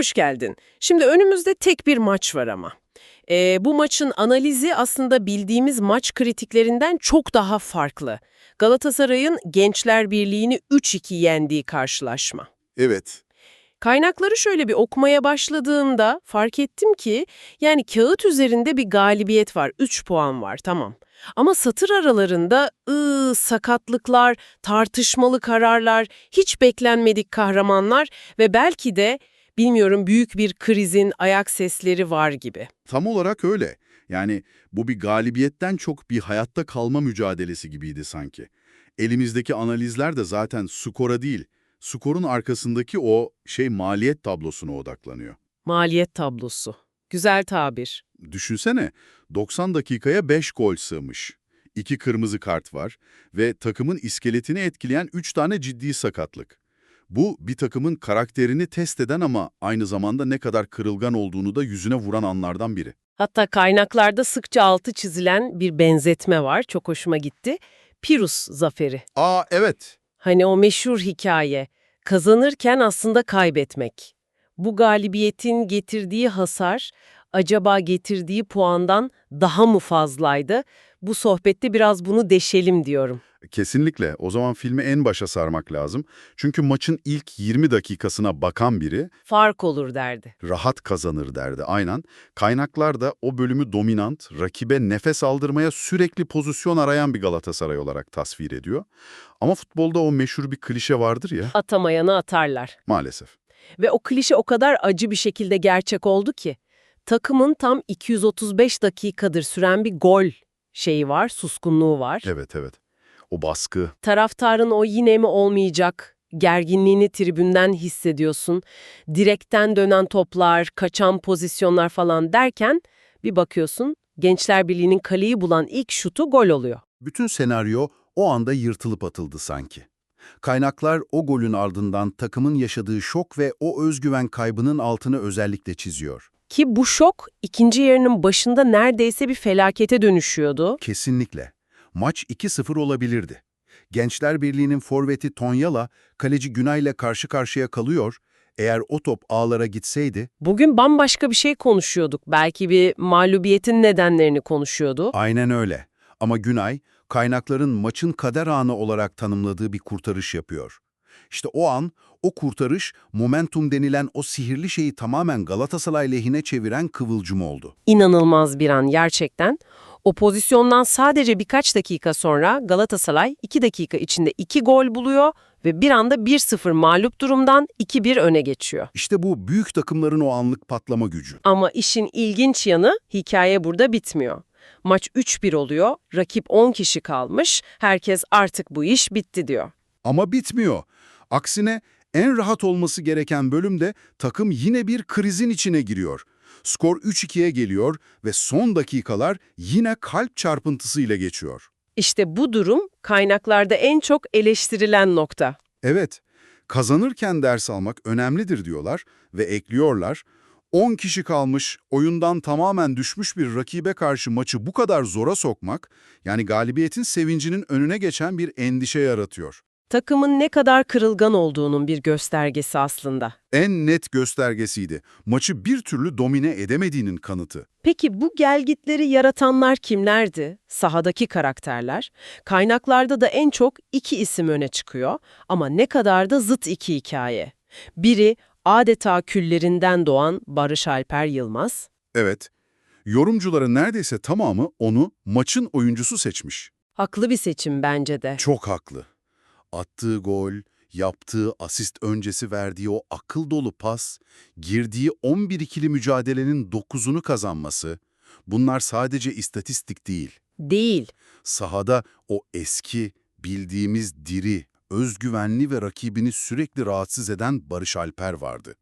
Hoş geldin. Şimdi önümüzde tek bir maç var ama. Ee, bu maçın analizi aslında bildiğimiz maç kritiklerinden çok daha farklı. Galatasaray'ın Gençler Birliği'ni 3-2 yendiği karşılaşma. Evet. Kaynakları şöyle bir okumaya başladığımda fark ettim ki yani kağıt üzerinde bir galibiyet var, 3 puan var tamam. Ama satır aralarında ıı, sakatlıklar, tartışmalı kararlar, hiç beklenmedik kahramanlar ve belki de bilmiyorum büyük bir krizin ayak sesleri var gibi. Tam olarak öyle. Yani bu bir galibiyetten çok bir hayatta kalma mücadelesi gibiydi sanki. Elimizdeki analizler de zaten skora değil, skorun arkasındaki o şey maliyet tablosuna odaklanıyor. Maliyet tablosu. Güzel tabir. Düşünsene, 90 dakikaya 5 gol sığmış. 2 kırmızı kart var ve takımın iskeletini etkileyen 3 tane ciddi sakatlık. Bu bir takımın karakterini test eden ama aynı zamanda ne kadar kırılgan olduğunu da yüzüne vuran anlardan biri. Hatta kaynaklarda sıkça altı çizilen bir benzetme var. Çok hoşuma gitti. Pirus zaferi. Aa evet. Hani o meşhur hikaye. Kazanırken aslında kaybetmek. Bu galibiyetin getirdiği hasar acaba getirdiği puandan daha mı fazlaydı? Bu sohbette biraz bunu deşelim diyorum. Kesinlikle. O zaman filmi en başa sarmak lazım. Çünkü maçın ilk 20 dakikasına bakan biri Fark olur derdi. rahat kazanır derdi. Aynen. Kaynaklar da o bölümü dominant, rakibe nefes aldırmaya sürekli pozisyon arayan bir Galatasaray olarak tasvir ediyor. Ama futbolda o meşhur bir klişe vardır ya Atamayanı atarlar. maalesef. Ve o klişe o kadar acı bir şekilde gerçek oldu ki. Takımın tam 235 dakikadır süren bir gol şeyi var, suskunluğu var. Evet evet. O baskı. Taraftarın o yine mi olmayacak gerginliğini tribünden hissediyorsun. Direkten dönen toplar, kaçan pozisyonlar falan derken bir bakıyorsun Gençler Birliği'nin kaleyi bulan ilk şutu gol oluyor. Bütün senaryo o anda yırtılıp atıldı sanki. Kaynaklar o golün ardından takımın yaşadığı şok ve o özgüven kaybının altını özellikle çiziyor. Ki bu şok ikinci yarının başında neredeyse bir felakete dönüşüyordu. Kesinlikle. Maç 2-0 olabilirdi. Gençler Birliği'nin forveti Tonyala, kaleci Günay'la karşı karşıya kalıyor. Eğer o top ağlara gitseydi, Bugün bambaşka bir şey konuşuyorduk. Belki bir mağlubiyetin nedenlerini konuşuyordu. aynen öyle. Ama Günay, kaynakların maçın kader anı olarak tanımladığı bir kurtarış yapıyor. İşte o an, o kurtarış, momentum denilen o sihirli şeyi tamamen Galatasaray lehine çeviren kıvılcım oldu. İnanılmaz bir an gerçekten. O pozisyondan sadece birkaç dakika sonra Galatasaray 2 dakika içinde 2 gol buluyor ve bir anda 1-0 mağlup durumdan 2-1 öne geçiyor. İşte bu büyük takımların o anlık patlama gücü. Ama işin ilginç yanı hikaye burada bitmiyor. Maç 3-1 oluyor, rakip 10 kişi kalmış, herkes artık bu iş bitti diyor. Ama bitmiyor. Aksine en rahat olması gereken bölümde takım yine bir krizin içine giriyor. Skor 3-2'ye geliyor ve son dakikalar yine kalp çarpıntısıyla geçiyor. İşte bu durum kaynaklarda en çok eleştirilen nokta. Evet, kazanırken ders almak önemlidir diyorlar ve ekliyorlar. 10 kişi kalmış, oyundan tamamen düşmüş bir rakibe karşı maçı bu kadar zora sokmak, yani galibiyetin sevincinin önüne geçen bir endişe yaratıyor. Takımın ne kadar kırılgan olduğunun bir göstergesi aslında. En net göstergesiydi. Maçı bir türlü domine edemediğinin kanıtı. Peki bu gelgitleri yaratanlar kimlerdi? Sahadaki karakterler. Kaynaklarda da en çok iki isim öne çıkıyor ama ne kadar da zıt iki hikaye. Biri adeta küllerinden doğan Barış Alper Yılmaz. Evet, yorumcuların neredeyse tamamı onu maçın oyuncusu seçmiş. Haklı bir seçim bence de. Çok haklı. Attığı gol, yaptığı asist öncesi verdiği o akıl dolu pas, girdiği 11 ikili mücadelenin 9'unu kazanması, bunlar sadece istatistik değil. Değil. Sahada o eski, bildiğimiz diri, özgüvenli ve rakibini sürekli rahatsız eden Barış Alper vardı.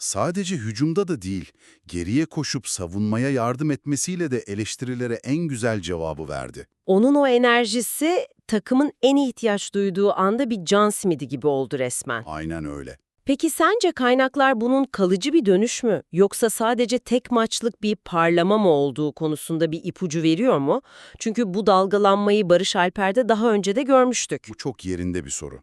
Sadece hücumda da değil, geriye koşup savunmaya yardım etmesiyle de eleştirilere en güzel cevabı verdi. Onun o enerjisi takımın en ihtiyaç duyduğu anda bir can simidi gibi oldu resmen. Aynen öyle. Peki sence kaynaklar bunun kalıcı bir dönüş mü yoksa sadece tek maçlık bir parlama mı olduğu konusunda bir ipucu veriyor mu? Çünkü bu dalgalanmayı Barış Alper'de daha önce de görmüştük. Bu çok yerinde bir soru.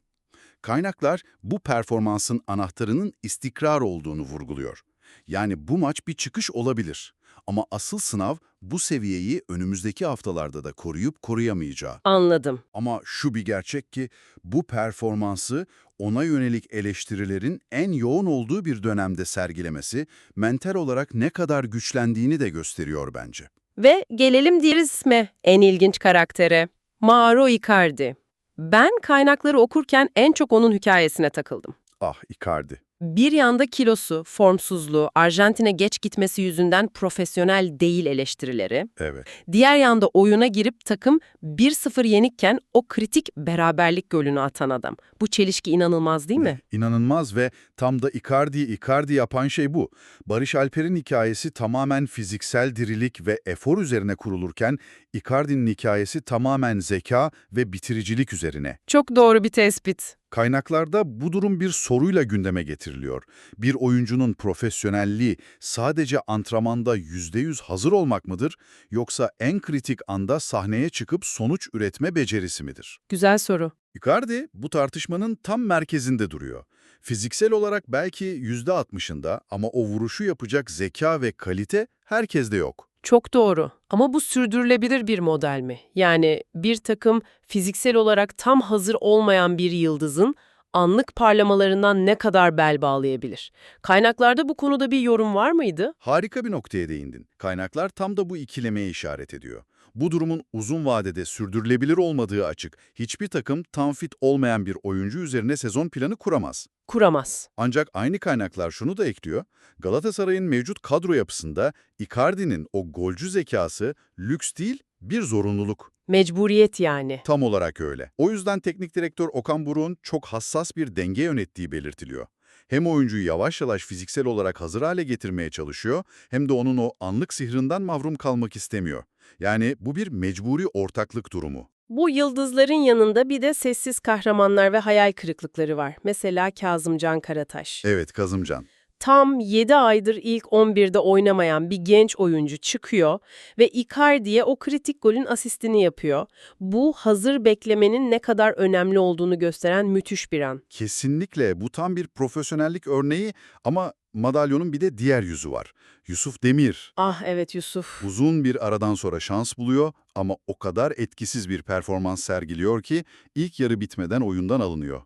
Kaynaklar bu performansın anahtarının istikrar olduğunu vurguluyor. Yani bu maç bir çıkış olabilir. Ama asıl sınav bu seviyeyi önümüzdeki haftalarda da koruyup koruyamayacağı. Anladım. Ama şu bir gerçek ki bu performansı ona yönelik eleştirilerin en yoğun olduğu bir dönemde sergilemesi mental olarak ne kadar güçlendiğini de gösteriyor bence. Ve gelelim diğer isme, en ilginç karaktere. Mauro Icardi. Ben kaynakları okurken en çok onun hikayesine takıldım. Ah Icardi. Bir yanda kilosu, formsuzluğu, Arjantin'e geç gitmesi yüzünden profesyonel değil eleştirileri. Evet. Diğer yanda oyuna girip takım 1-0 yenikken o kritik beraberlik golünü atan adam. Bu çelişki inanılmaz değil mi? İnanılmaz ve tam da Icardi'yi Icardi yapan şey bu. Barış Alper'in hikayesi tamamen fiziksel dirilik ve efor üzerine kurulurken Icardi'nin hikayesi tamamen zeka ve bitiricilik üzerine. Çok doğru bir tespit. Kaynaklarda bu durum bir soruyla gündeme getiriliyor. Bir oyuncunun profesyonelliği sadece antrenmanda %100 hazır olmak mıdır yoksa en kritik anda sahneye çıkıp sonuç üretme becerisi midir? Güzel soru. Icardi bu tartışmanın tam merkezinde duruyor. Fiziksel olarak belki %60'ında ama o vuruşu yapacak zeka ve kalite herkeste yok. Çok doğru. Ama bu sürdürülebilir bir model mi? Yani bir takım fiziksel olarak tam hazır olmayan bir yıldızın anlık parlamalarından ne kadar bel bağlayabilir? Kaynaklarda bu konuda bir yorum var mıydı? Harika bir noktaya değindin. Kaynaklar tam da bu ikilemeye işaret ediyor. Bu durumun uzun vadede sürdürülebilir olmadığı açık. Hiçbir takım tam fit olmayan bir oyuncu üzerine sezon planı kuramaz. Kuramaz. Ancak aynı kaynaklar şunu da ekliyor. Galatasaray'ın mevcut kadro yapısında Icardi'nin o golcü zekası lüks değil, bir zorunluluk. Mecburiyet yani. Tam olarak öyle. O yüzden teknik direktör Okan Buruk'un çok hassas bir denge yönettiği belirtiliyor. Hem oyuncuyu yavaş yavaş fiziksel olarak hazır hale getirmeye çalışıyor, hem de onun o anlık sihrinden mahrum kalmak istemiyor. Yani bu bir mecburi ortaklık durumu. Bu yıldızların yanında bir de sessiz kahramanlar ve hayal kırıklıkları var. Mesela Kazımcan Karataş. Evet Kazımcan. Tam 7 aydır ilk 11'de oynamayan bir genç oyuncu çıkıyor ve Icardi'ye o kritik golün asistini yapıyor. Bu hazır beklemenin ne kadar önemli olduğunu gösteren müthiş bir an. Kesinlikle bu tam bir profesyonellik örneği ama madalyonun bir de diğer yüzü var. Yusuf Demir Ah evet Yusuf. uzun bir aradan sonra şans buluyor ama o kadar etkisiz bir performans sergiliyor ki ilk yarı bitmeden oyundan alınıyor.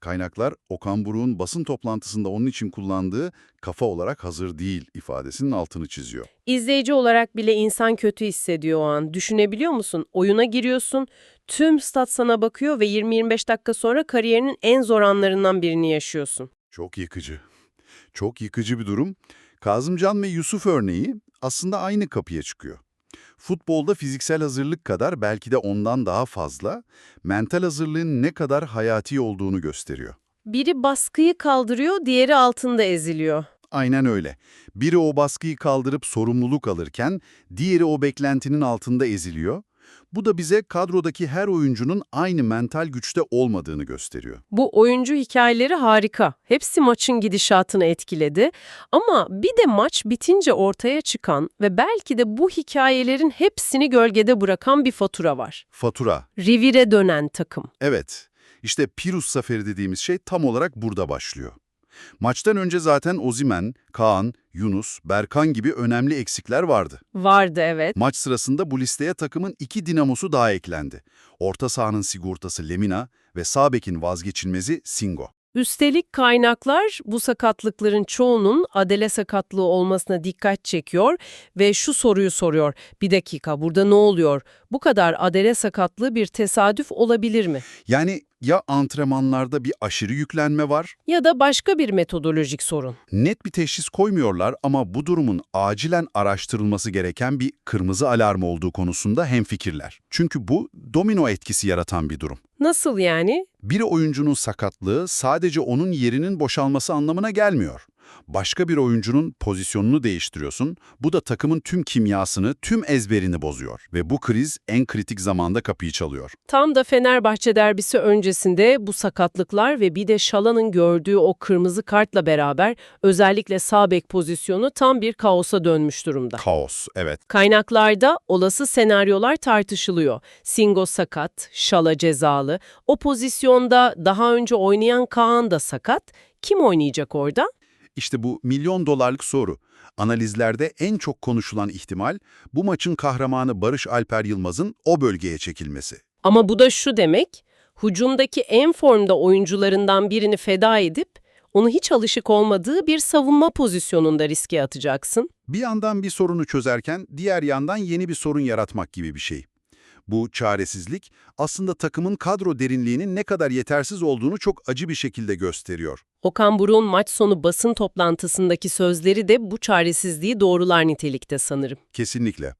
Kaynaklar Okan Buruk'un basın toplantısında onun için kullandığı kafa olarak hazır değil ifadesinin altını çiziyor. İzleyici olarak bile insan kötü hissediyor o an. Düşünebiliyor musun? Oyuna giriyorsun, tüm stat sana bakıyor ve 20-25 dakika sonra kariyerinin en zor anlarından birini yaşıyorsun. Çok yıkıcı. Çok yıkıcı bir durum. Kazımcan ve Yusuf örneği aslında aynı kapıya çıkıyor. Futbolda fiziksel hazırlık kadar belki de ondan daha fazla, mental hazırlığın ne kadar hayati olduğunu gösteriyor. Biri baskıyı kaldırıyor, diğeri altında eziliyor. Aynen öyle. Biri o baskıyı kaldırıp sorumluluk alırken, diğeri o beklentinin altında eziliyor. Bu da bize kadrodaki her oyuncunun aynı mental güçte olmadığını gösteriyor. Bu oyuncu hikayeleri harika. Hepsi maçın gidişatını etkiledi. Ama bir de maç bitince ortaya çıkan ve belki de bu hikayelerin hepsini gölgede bırakan bir fatura var. Fatura. Revire dönen takım. Evet, işte Pirus Zaferi dediğimiz şey tam olarak burada başlıyor. Maçtan önce zaten Ozimen, Kaan, Yunus, Berkan gibi önemli eksikler vardı. Vardı evet. Maç sırasında bu listeye takımın iki dinamosu daha eklendi. Orta sahanın sigortası Lemina ve sağ bekin vazgeçilmezi Singo. Üstelik kaynaklar bu sakatlıkların çoğunun adele sakatlığı olmasına dikkat çekiyor ve şu soruyu soruyor. Bir dakika burada ne oluyor? Bu kadar adele sakatlığı bir tesadüf olabilir mi? Yani ya antrenmanlarda bir aşırı yüklenme var, Ya da başka bir metodolojik sorun. net bir teşhis koymuyorlar ama bu durumun acilen araştırılması gereken bir kırmızı alarm olduğu konusunda hemfikirler. Çünkü bu domino etkisi yaratan bir durum. Nasıl yani? Bir oyuncunun sakatlığı sadece onun yerinin boşalması anlamına gelmiyor. Başka bir oyuncunun pozisyonunu değiştiriyorsun. Bu da takımın tüm kimyasını, tüm ezberini bozuyor. Ve bu kriz en kritik zamanda kapıyı çalıyor. Tam da Fenerbahçe derbisi öncesinde bu sakatlıklar ve bir de Şala'nın gördüğü o kırmızı kartla beraber özellikle sağ bek pozisyonu tam bir kaosa dönmüş durumda. Kaos, evet. Kaynaklarda olası senaryolar tartışılıyor. Singo sakat, Şala cezalı. O pozisyonda daha önce oynayan Kaan da sakat. Kim oynayacak orada? İşte bu milyon dolarlık soru. Analizlerde en çok konuşulan ihtimal bu maçın kahramanı Barış Alper Yılmaz'ın o bölgeye çekilmesi. Ama bu da şu demek, hücumdaki en formda oyuncularından birini feda edip onu hiç alışık olmadığı bir savunma pozisyonunda riske atacaksın. Bir yandan bir sorunu çözerken diğer yandan yeni bir sorun yaratmak gibi bir şey. Bu çaresizlik aslında takımın kadro derinliğinin ne kadar yetersiz olduğunu çok acı bir şekilde gösteriyor. Okan Buruk'un maç sonu basın toplantısındaki sözleri de bu çaresizliği doğrular nitelikte sanırım. Kesinlikle.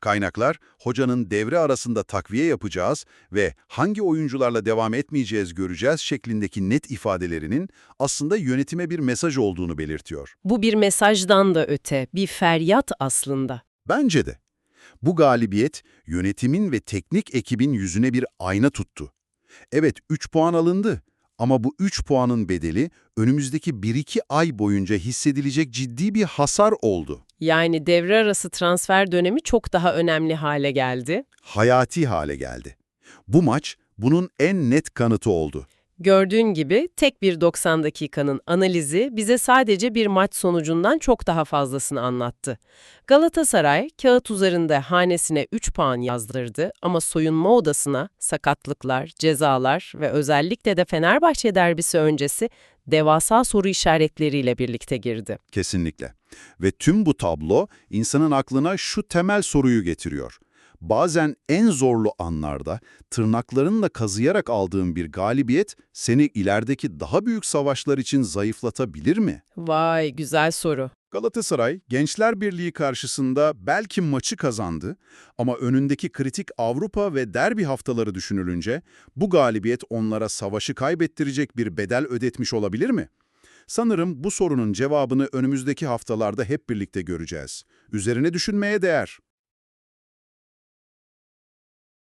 Kaynaklar, hocanın devre arasında takviye yapacağız ve hangi oyuncularla devam etmeyeceğiz göreceğiz şeklindeki net ifadelerinin aslında yönetime bir mesaj olduğunu belirtiyor. Bu bir mesajdan da öte, bir feryat aslında. Bence de. Bu galibiyet yönetimin ve teknik ekibin yüzüne bir ayna tuttu. Evet 3 puan alındı ama bu 3 puanın bedeli önümüzdeki 1-2 ay boyunca hissedilecek ciddi bir hasar oldu. Yani devre arası transfer dönemi çok daha önemli hale geldi. Hayati hale geldi. Bu maç bunun en net kanıtı oldu. Gördüğün gibi tek bir 90 dakikanın analizi bize sadece bir maç sonucundan çok daha fazlasını anlattı. Galatasaray kağıt üzerinde hanesine 3 puan yazdırdı ama soyunma odasına sakatlıklar, cezalar ve özellikle de Fenerbahçe derbisi öncesi devasa soru işaretleriyle birlikte girdi. Kesinlikle. Ve tüm bu tablo insanın aklına şu temel soruyu getiriyor. Bazen en zorlu anlarda tırnaklarınla kazıyarak aldığın bir galibiyet seni ilerideki daha büyük savaşlar için zayıflatabilir mi? Vay güzel soru. Galatasaray, Gençler Birliği karşısında belki maçı kazandı ama önündeki kritik Avrupa ve derbi haftaları düşünülünce bu galibiyet onlara savaşı kaybettirecek bir bedel ödetmiş olabilir mi? Sanırım bu sorunun cevabını önümüzdeki haftalarda hep birlikte göreceğiz. Üzerine düşünmeye değer.